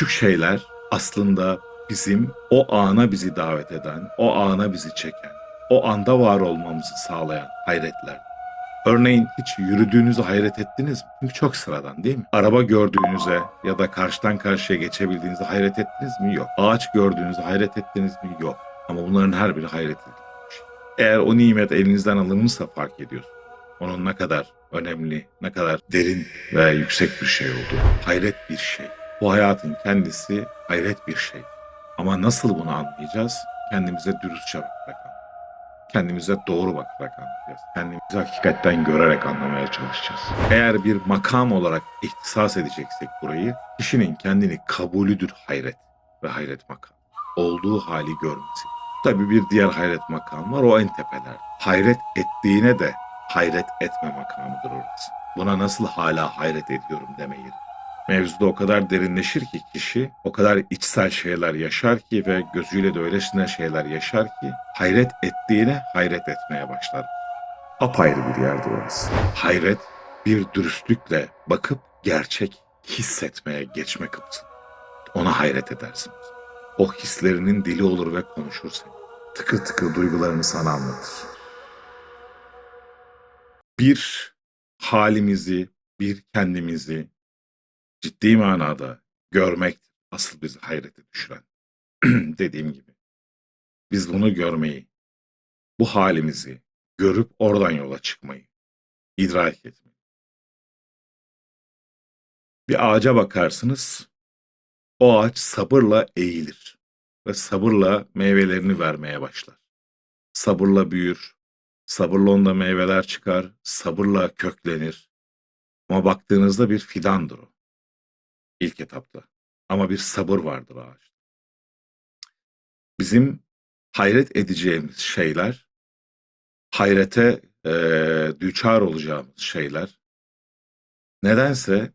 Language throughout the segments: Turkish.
Küçük şeyler aslında bizim o ana bizi davet eden, o ana bizi çeken, o anda var olmamızı sağlayan hayretler. Örneğin hiç yürüdüğünüzü hayret ettiniz mi? Çünkü çok sıradan değil mi? Araba gördüğünüze ya da karşıdan karşıya geçebildiğinizi hayret ettiniz mi? Yok. Ağaç gördüğünüzü hayret ettiniz mi? Yok. Ama bunların her biri hayret edilmiş. Eğer o nimet elinizden alınmışsa fark ediyorsun. Onun ne kadar önemli, ne kadar derin ve yüksek bir şey olduğu. Hayret bir şey. Bu hayatın kendisi hayret bir şey. Ama nasıl bunu anlayacağız? Kendimize dürüstçe bakarak kendimize doğru bakarak anlayacağız. Kendimizi hakikatten görerek anlamaya çalışacağız. Eğer bir makam olarak ihtisas edeceksek burayı, kişinin kendini kabulüdür hayret ve hayret makam. Olduğu hali görmesi. Tabii bir diğer hayret makam var, o en tepeler. Hayret ettiğine de hayret etme makamıdır orası. Buna nasıl hala hayret ediyorum demeyi. Mevzuda o kadar derinleşir ki kişi, o kadar içsel şeyler yaşar ki ve gözüyle de öylesine şeyler yaşar ki hayret ettiğine hayret etmeye başlar. Apayrı bir yerdir orası. Hayret bir dürüstlükle bakıp gerçek hissetmeye geçme kapısı. Ona hayret edersin. O hislerinin dili olur ve konuşur seni. Tıkır tıkır duygularını sana anlatır. Bir halimizi, bir kendimizi ciddi manada görmek asıl bizi hayrete düşüren. Dediğim gibi. Biz bunu görmeyi, bu halimizi görüp oradan yola çıkmayı, idrak etmeyi. Bir ağaca bakarsınız, o ağaç sabırla eğilir ve sabırla meyvelerini vermeye başlar. Sabırla büyür, sabırla onda meyveler çıkar, sabırla köklenir. Ama baktığınızda bir fidandır o ilk etapta. Ama bir sabır vardır ağaçta. Bizim hayret edeceğimiz şeyler, hayrete e, düçar olacağımız şeyler, nedense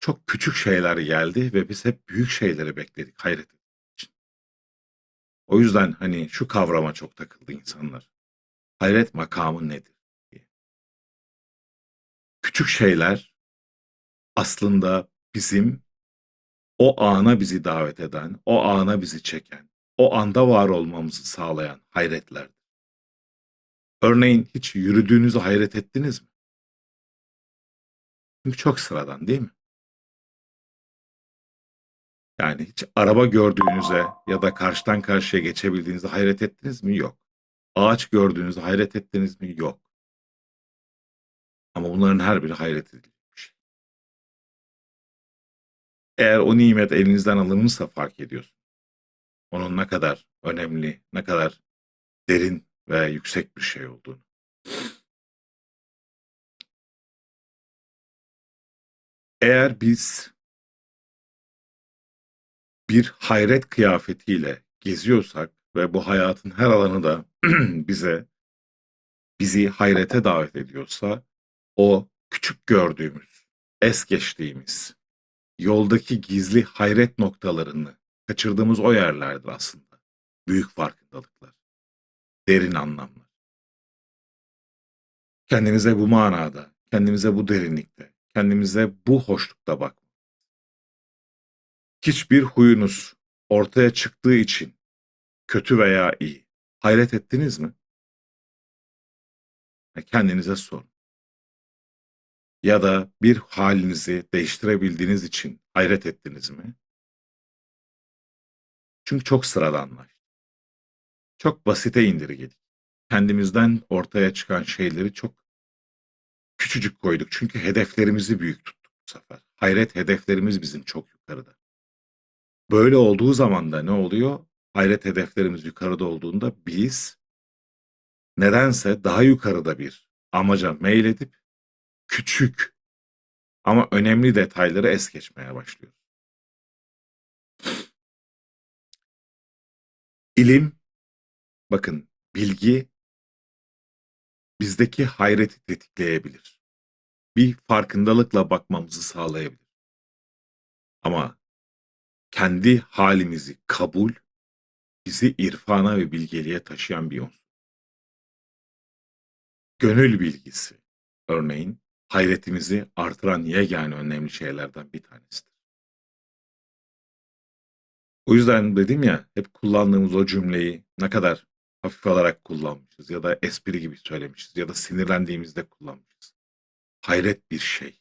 çok küçük şeyler geldi ve biz hep büyük şeyleri bekledik hayret için. O yüzden hani şu kavrama çok takıldı insanlar. Hayret makamı nedir? diye. Küçük şeyler aslında bizim o ana bizi davet eden, o ana bizi çeken, o anda var olmamızı sağlayan hayretlerdir. Örneğin hiç yürüdüğünüzü hayret ettiniz mi? Çünkü çok sıradan değil mi? Yani hiç araba gördüğünüze ya da karşıdan karşıya geçebildiğinizde hayret ettiniz mi? Yok. Ağaç gördüğünüzde hayret ettiniz mi? Yok. Ama bunların her biri hayret edilir. Eğer o nimet elinizden alınmışsa fark ediyorsun. Onun ne kadar önemli, ne kadar derin ve yüksek bir şey olduğunu. Eğer biz bir hayret kıyafetiyle geziyorsak ve bu hayatın her alanı da bize bizi hayrete davet ediyorsa o küçük gördüğümüz, es geçtiğimiz, yoldaki gizli hayret noktalarını kaçırdığımız o yerlerdir aslında. Büyük farkındalıklar, derin anlamlar. Kendimize bu manada, kendimize bu derinlikte, kendimize bu hoşlukta bak. Hiçbir huyunuz ortaya çıktığı için kötü veya iyi hayret ettiniz mi? Kendinize sorun ya da bir halinizi değiştirebildiğiniz için hayret ettiniz mi? Çünkü çok sıradanlaştı. Çok basite indirgedik. Kendimizden ortaya çıkan şeyleri çok küçücük koyduk. Çünkü hedeflerimizi büyük tuttuk bu sefer. Hayret hedeflerimiz bizim çok yukarıda. Böyle olduğu zaman da ne oluyor? Hayret hedeflerimiz yukarıda olduğunda biz nedense daha yukarıda bir amaca meyledip küçük ama önemli detayları es geçmeye başlıyor. İlim, bakın bilgi bizdeki hayreti tetikleyebilir. Bir farkındalıkla bakmamızı sağlayabilir. Ama kendi halimizi kabul bizi irfana ve bilgeliğe taşıyan bir unsur. Gönül bilgisi örneğin hayretimizi artıran yegane önemli şeylerden bir tanesidir. O yüzden dedim ya hep kullandığımız o cümleyi ne kadar hafif alarak kullanmışız ya da espri gibi söylemişiz ya da sinirlendiğimizde kullanmışız. Hayret bir şey.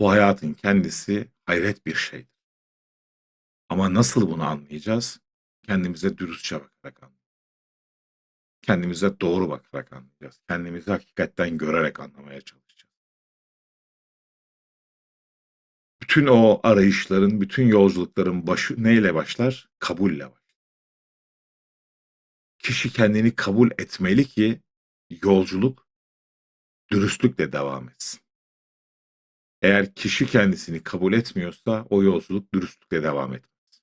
Bu hayatın kendisi hayret bir şeydir. Ama nasıl bunu anlayacağız? Kendimize dürüstçe bakarak anlayacağız. Kendimize doğru bakarak anlayacağız. Kendimizi hakikatten görerek anlamaya çalışacağız. Bütün o arayışların, bütün yolculukların başı neyle başlar? Kabulle başlar. Kişi kendini kabul etmeli ki yolculuk dürüstlükle devam etsin. Eğer kişi kendisini kabul etmiyorsa o yolculuk dürüstlükle devam etmez.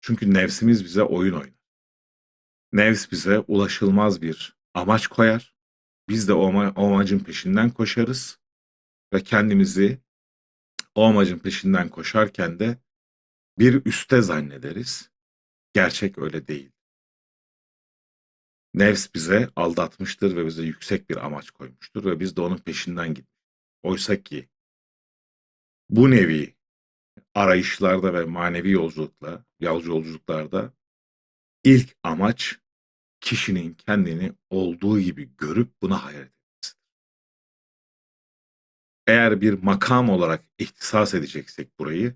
Çünkü nefsimiz bize oyun oynar. Nefs bize ulaşılmaz bir amaç koyar. Biz de o, ama- o amacın peşinden koşarız ve kendimizi o amacın peşinden koşarken de bir üste zannederiz. Gerçek öyle değil. Nefs bize aldatmıştır ve bize yüksek bir amaç koymuştur ve biz de onun peşinden gittik. Oysa ki bu nevi arayışlarda ve manevi yolculukla, yolcu yolculuklarda ilk amaç kişinin kendini olduğu gibi görüp buna hayret etmesidir. Eğer bir makam olarak ihtisas edeceksek burayı,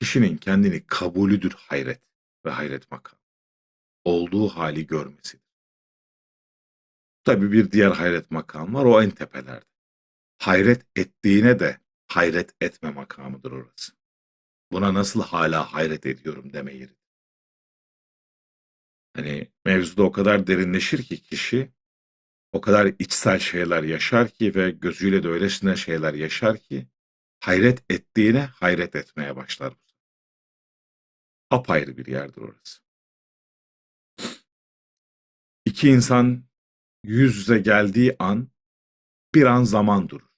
kişinin kendini kabulüdür hayret ve hayret makam. Olduğu hali görmesidir. Tabii bir diğer hayret makam var, o en tepelerde. Hayret ettiğine de hayret etme makamıdır orası. Buna nasıl hala hayret ediyorum deme yeri. Hani mevzuda o kadar derinleşir ki kişi, o kadar içsel şeyler yaşar ki ve gözüyle de öylesine şeyler yaşar ki hayret ettiğine hayret etmeye başlar. Apayrı bir yerdir orası. İki insan yüz yüze geldiği an bir an zaman durur.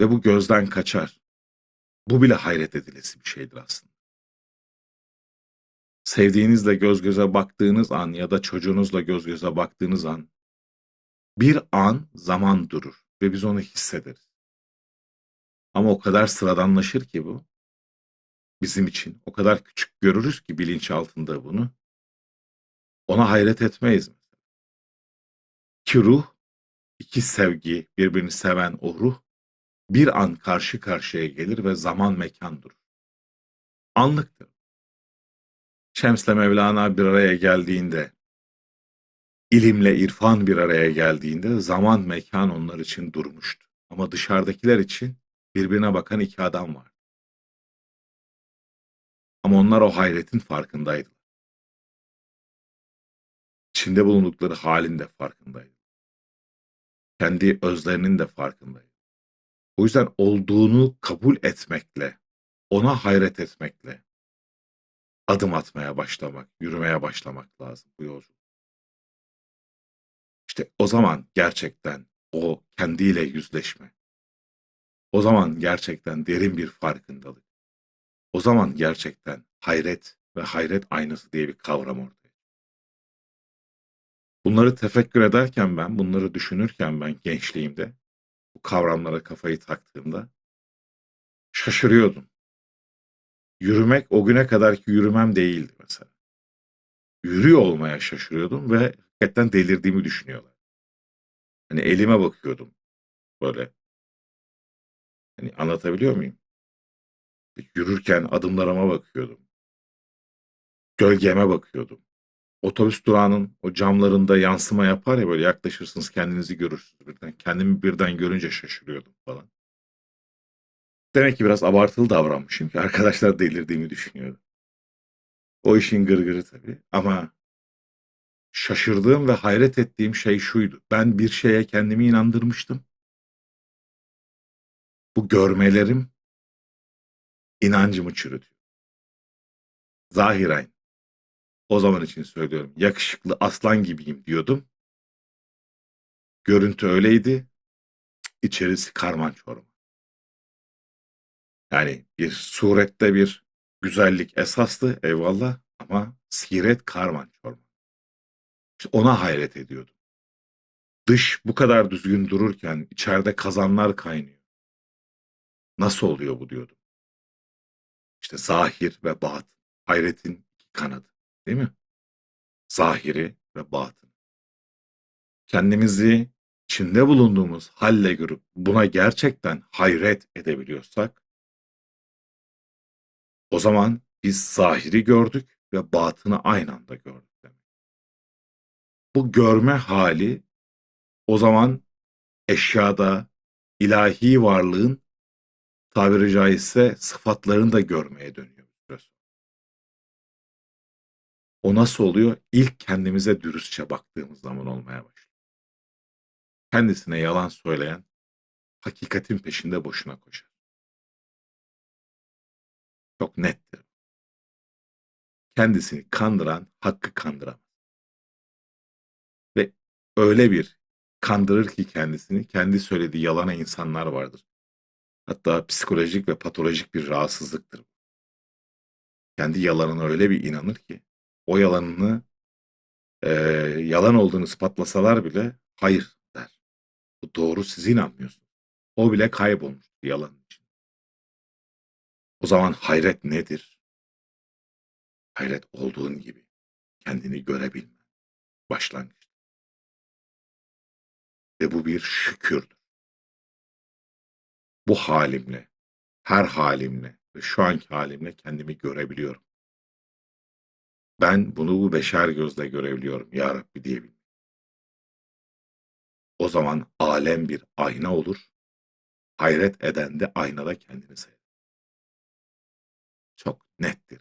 Ve bu gözden kaçar. Bu bile hayret edilesi bir şeydir aslında. Sevdiğinizle göz göze baktığınız an ya da çocuğunuzla göz göze baktığınız an bir an zaman durur ve biz onu hissederiz. Ama o kadar sıradanlaşır ki bu bizim için. O kadar küçük görürüz ki bilinç altında bunu. Ona hayret etmeyiz. Ki ruh, iki sevgi, birbirini seven o ruh bir an karşı karşıya gelir ve zaman mekan durur. Anlıktır. Şems'le Mevlana bir araya geldiğinde, ilimle irfan bir araya geldiğinde zaman mekan onlar için durmuştu. Ama dışarıdakiler için birbirine bakan iki adam var. Ama onlar o hayretin farkındaydılar. İçinde bulundukları halin de farkındaydı. Kendi özlerinin de farkındaydı. O yüzden olduğunu kabul etmekle, ona hayret etmekle adım atmaya başlamak, yürümeye başlamak lazım bu yolculuk. İşte o zaman gerçekten o kendiyle yüzleşme. O zaman gerçekten derin bir farkındalık. O zaman gerçekten hayret ve hayret aynası diye bir kavram ortaya. Bunları tefekkür ederken ben, bunları düşünürken ben gençliğimde, bu kavramlara kafayı taktığımda şaşırıyordum. Yürümek o güne kadarki yürümem değildi mesela. Yürüyor olmaya şaşırıyordum ve hakikaten delirdiğimi düşünüyorlar. Hani elime bakıyordum böyle. Hani anlatabiliyor muyum? Yürürken adımlarıma bakıyordum. Gölgeme bakıyordum. Otobüs durağının o camlarında yansıma yapar ya böyle yaklaşırsınız kendinizi görürsünüz birden. Kendimi birden görünce şaşırıyordum falan. Demek ki biraz abartılı davranmışım ki arkadaşlar delirdiğimi düşünüyordu. O işin gırgırı tabii ama şaşırdığım ve hayret ettiğim şey şuydu. Ben bir şeye kendimi inandırmıştım. Bu görmelerim inancımı çürütüyor. Zahiren o zaman için söylüyorum. Yakışıklı aslan gibiyim diyordum. Görüntü öyleydi. İçerisi karman çorman. Yani bir surette bir güzellik esaslı eyvallah ama siret karman çorman. İşte ona hayret ediyordum. Dış bu kadar düzgün dururken içeride kazanlar kaynıyor. Nasıl oluyor bu diyordum. İşte zahir ve batın. Hayretin kanadı. Değil mi? Zahiri ve batın. Kendimizi içinde bulunduğumuz halle görüp buna gerçekten hayret edebiliyorsak o zaman biz zahiri gördük ve batını aynı anda gördük demek. Bu görme hali o zaman eşyada ilahi varlığın tabiri caizse sıfatlarını da görmeye dönüyor. O nasıl oluyor? İlk kendimize dürüstçe baktığımız zaman olmaya başlıyor. Kendisine yalan söyleyen hakikatin peşinde boşuna koşar. Çok nettir. Kendisini kandıran hakkı kandıramaz. Ve öyle bir kandırır ki kendisini, kendi söylediği yalana insanlar vardır. Hatta psikolojik ve patolojik bir rahatsızlıktır. Kendi yalanına öyle bir inanır ki o yalanını eee, yalan olduğunu ispatlasalar bile hayır der. Bu doğru siz inanmıyorsunuz. O bile kaybolmuş yalanın için. O zaman hayret nedir? Hayret olduğun gibi kendini görebilme. Başlangıç. Ve bu bir şükürdür. Bu halimle, her halimle ve şu anki halimle kendimi görebiliyorum. Ben bunu bu beşer gözle görebiliyorum ya Rabbi diyebilirim. O zaman alem bir ayna olur. Hayret eden de aynada kendini seyreder. Çok nettir.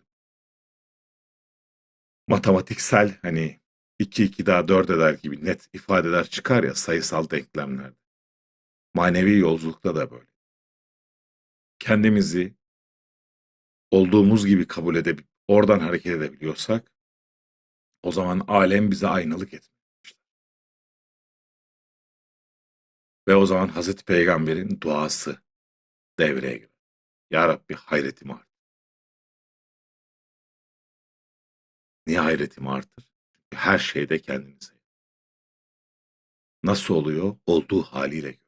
Matematiksel hani 2 2 daha 4 eder gibi net ifadeler çıkar ya sayısal denklemlerde. Manevi yolculukta da böyle. Kendimizi olduğumuz gibi kabul edip oradan hareket edebiliyorsak o zaman alem bize aynalık etmiştir. Ve o zaman Hazreti Peygamber'in duası devreye girer. Ya Rabbi hayretimi art. Niye hayretimi artır? Her şeyde kendini sev. Nasıl oluyor? Olduğu haliyle gör.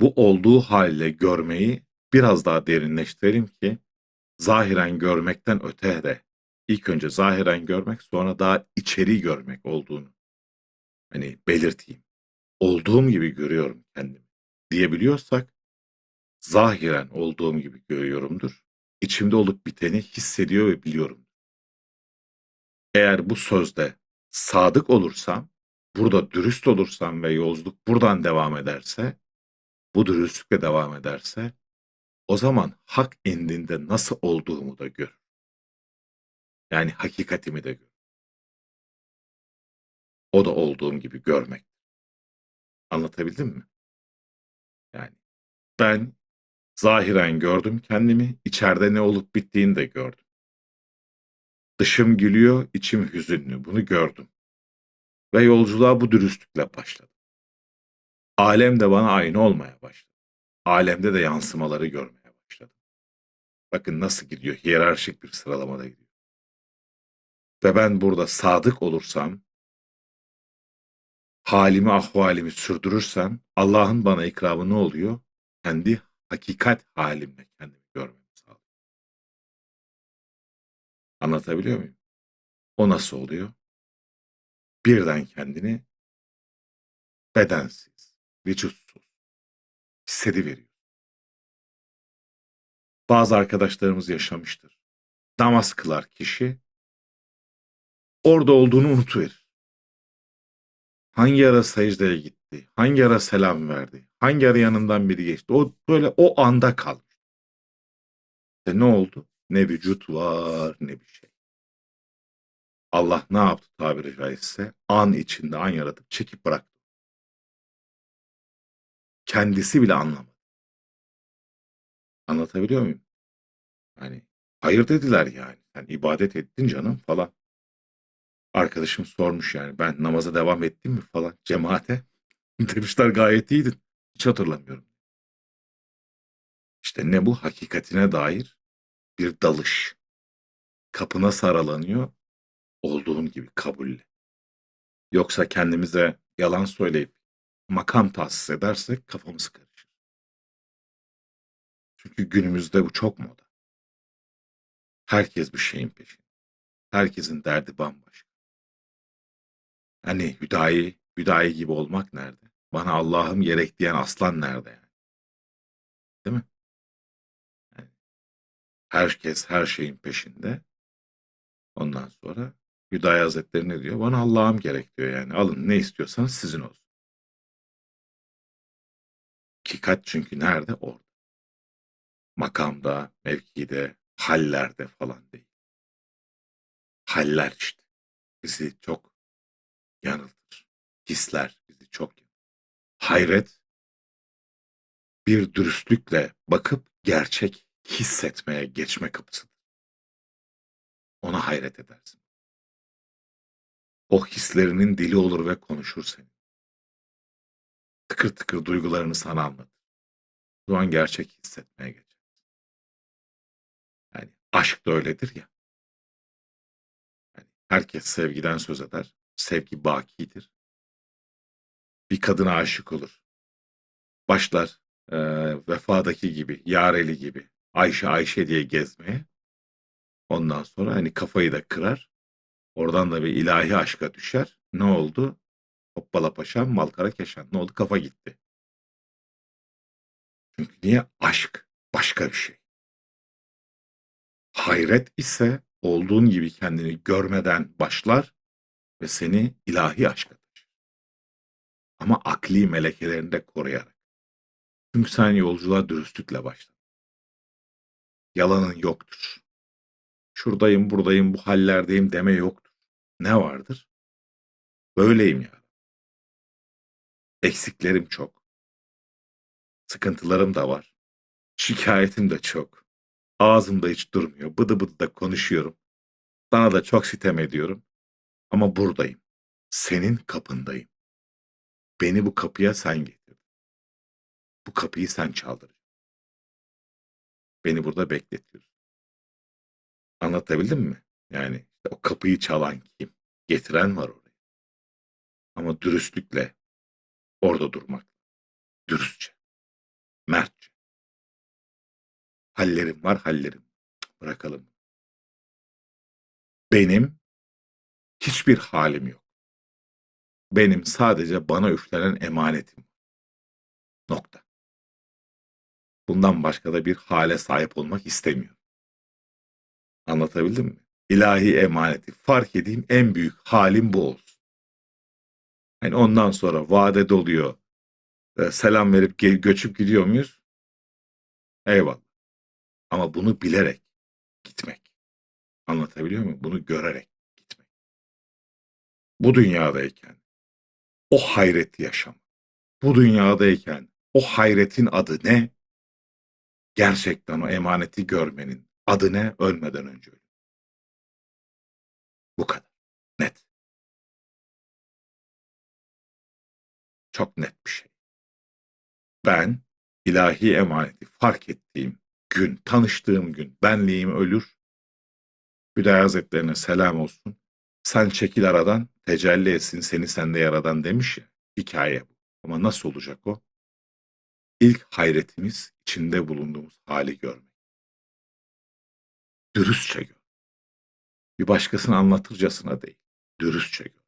Bu olduğu haliyle görmeyi biraz daha derinleştirelim ki zahiren görmekten öte de ilk önce zahiren görmek sonra daha içeri görmek olduğunu hani belirteyim. Olduğum gibi görüyorum kendimi diyebiliyorsak zahiren olduğum gibi görüyorumdur. İçimde olup biteni hissediyor ve biliyorum. Eğer bu sözde sadık olursam, burada dürüst olursam ve yolculuk buradan devam ederse, bu dürüstlükle devam ederse, o zaman hak indinde nasıl olduğumu da gör. Yani hakikatimi de gör. O da olduğum gibi görmek. Anlatabildim mi? Yani ben zahiren gördüm kendimi, içeride ne olup bittiğini de gördüm. Dışım gülüyor, içim hüzünlü. Bunu gördüm. Ve yolculuğa bu dürüstlükle başladım. Alem de bana aynı olmaya başladı. Alemde de yansımaları görmeye başladım. Bakın nasıl gidiyor, hiyerarşik bir sıralamada gidiyor. Ve ben burada sadık olursam, halimi ahvalimi sürdürürsem, Allah'ın bana ikramı ne oluyor? Kendi hakikat halimle kendimi Anlatabiliyor muyum? O nasıl oluyor? Birden kendini bedensiz, vücutsuz hissediveriyor. Bazı arkadaşlarımız yaşamıştır. Namaz kılar kişi, orada olduğunu unutuverir. Hangi ara secdeye gitti, hangi ara selam verdi, hangi ara yanından biri geçti. O böyle o anda kalmış. İşte ne oldu? Ne vücut var ne bir şey. Allah ne yaptı tabiri caizse? An içinde an yaratıp çekip bıraktı. Kendisi bile anlamadı. Anlatabiliyor muyum? Hani hayır dediler yani. Sen ibadet ettin canım falan. Arkadaşım sormuş yani ben namaza devam ettim mi falan cemaate. Demişler gayet iyiydin. Hiç hatırlamıyorum. İşte ne bu hakikatine dair bir dalış. Kapına saralanıyor olduğun gibi kabulle. Yoksa kendimize yalan söyleyip makam tahsis edersek kafamız karışır. Çünkü günümüzde bu çok moda. Herkes bir şeyin peşinde. Herkesin derdi bambaşka. Hani Hüdayi, Hüdayi gibi olmak nerede? Bana Allah'ım gerek diyen aslan nerede yani? Değil mi? Herkes her şeyin peşinde. Ondan sonra Hüdayi Hazretleri ne diyor? Bana Allah'ım gerek diyor yani. Alın ne istiyorsanız sizin olsun. Hakikat çünkü nerede? Orada. Makamda, mevkide, hallerde falan değil. Haller işte. Bizi çok yanıltır. Hisler bizi çok yanıltır. Hayret bir dürüstlükle bakıp gerçek hissetmeye geçme kapısıdır. Ona hayret edersin. O hislerinin dili olur ve konuşur seni. Tıkır tıkır duygularını sana anlatır. O an gerçek hissetmeye geçer. Yani aşk da öyledir ya. Yani herkes sevgiden söz eder. Sevgi bakidir. Bir kadına aşık olur. Başlar e, vefadaki gibi, yareli gibi Ayşe Ayşe diye gezmeye. Ondan sonra hani kafayı da kırar. Oradan da bir ilahi aşka düşer. Ne oldu? Hoppala paşam, malkara keşan. Ne oldu? Kafa gitti. Çünkü niye? Aşk başka bir şey. Hayret ise olduğun gibi kendini görmeden başlar ve seni ilahi aşka taşır. Ama akli melekelerini de koruyarak. Çünkü sen yolculuğa dürüstlükle başladın. Yalanın yoktur. Şuradayım, buradayım, bu hallerdeyim deme yoktur. Ne vardır? Böyleyim ya. Eksiklerim çok. Sıkıntılarım da var. Şikayetim de çok. Ağzımda hiç durmuyor. Bıdı bıdı da konuşuyorum. Sana da çok sitem ediyorum. Ama buradayım. Senin kapındayım. Beni bu kapıya sen getirdin. Bu kapıyı sen çaldırdın. Beni burada bekletiyorsun. Anlatabildim mi? Yani işte o kapıyı çalan kim? Getiren var oraya. Ama dürüstlükle orada durmak. Dürüstçe. Mertçe. Hallerim var hallerim. Bırakalım. Benim hiçbir halim yok. Benim sadece bana üflenen emanetim. Nokta. Bundan başka da bir hale sahip olmak istemiyorum. Anlatabildim mi? İlahi emaneti fark edeyim en büyük halim bu olsun. Yani ondan sonra vade doluyor. e, Selam verip göçüp gidiyor muyuz? Eyvallah. Ama bunu bilerek gitmek. Anlatabiliyor muyum? Bunu görerek gitmek. Bu dünyadayken o hayreti yaşamak. Bu dünyadayken o hayretin adı ne? Gerçekten o emaneti görmenin adı ne? Ölmeden önce ölüm. Bu kadar. Net. Çok net bir şey. Ben ilahi emaneti fark ettiğim gün, tanıştığım gün benliğim ölür. Hüdayi Hazretlerine selam olsun. Sen çekil aradan, tecelli etsin seni sende yaradan demiş ya. Hikaye bu. Ama nasıl olacak o? İlk hayretimiz içinde bulunduğumuz hali görmek. Dürüstçe gör. Bir başkasını anlatırcasına değil. Dürüstçe gör.